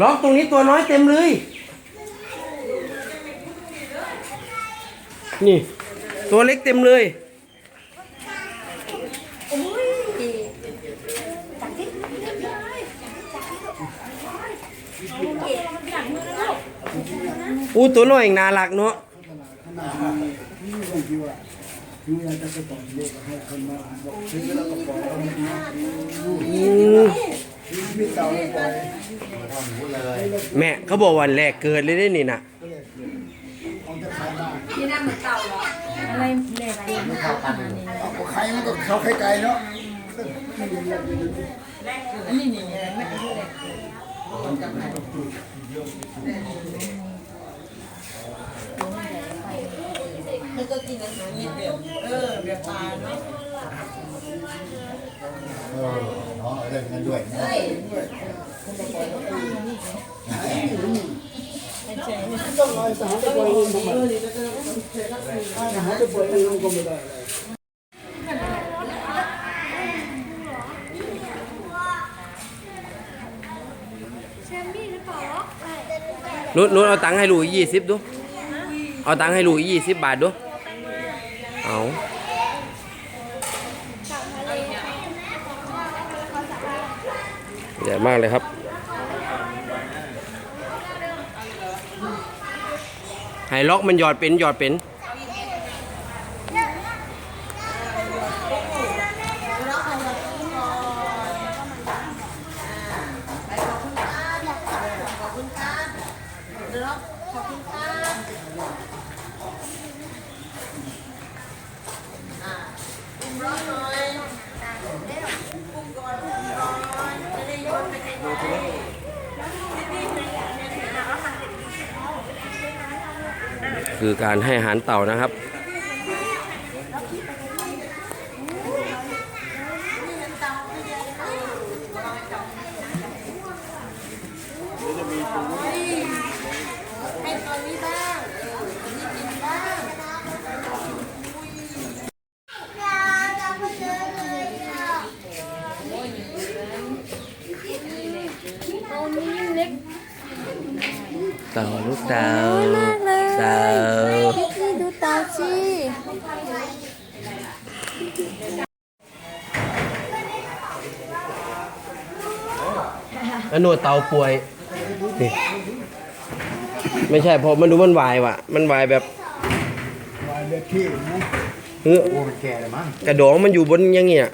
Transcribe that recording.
ล็อกตรงนี้ตัวน้อยเต็มเลย นี่ ตัวเล็กเต็มเลย อู้ตัวน้อยเองน่ารักเนาะ อืมแม่เขาบอกวันแรกเกิดเลยได้นี่นะอะไรแหลกเองเข้ากันอันนี้ไข่มันก็เข้าไข่ไก่เนาะนนี้นี่แม่ที่แหลกแล้ว กินอาหารเนี่ยแบบเออแบบปลาเนาะเออเนาะเล่นกันด้วยนะต้องเอาสหารไปปล่อยเองทำไมสหารไปปล่อยเองก็ไม่ได้เลยนุนนุนเอาตังค์ให้ลูกยี่สิบดู เอาตังค์ให้ลูกยี่สิบบาทดู เอาใหญ่มากเลยครับไฮล็อกมันหยอดเป็นหยอดเป็น คือการให้อาหารเต่านะครับ ให้ตอนนี้บ้างเออตอนนี้กินบ้าง เอานี่เล็ก เต่าลูกเต่าเลต่าพี่ดูเตาสิแล้วหนวดเต่าป่วยนี่ไม่ใช่เพราะมันดูมันวายว่ะ มันวายแบบวายแบบที่เออแก่เลยมั้งกระดองมันอยู่บนอย่างเงี้ย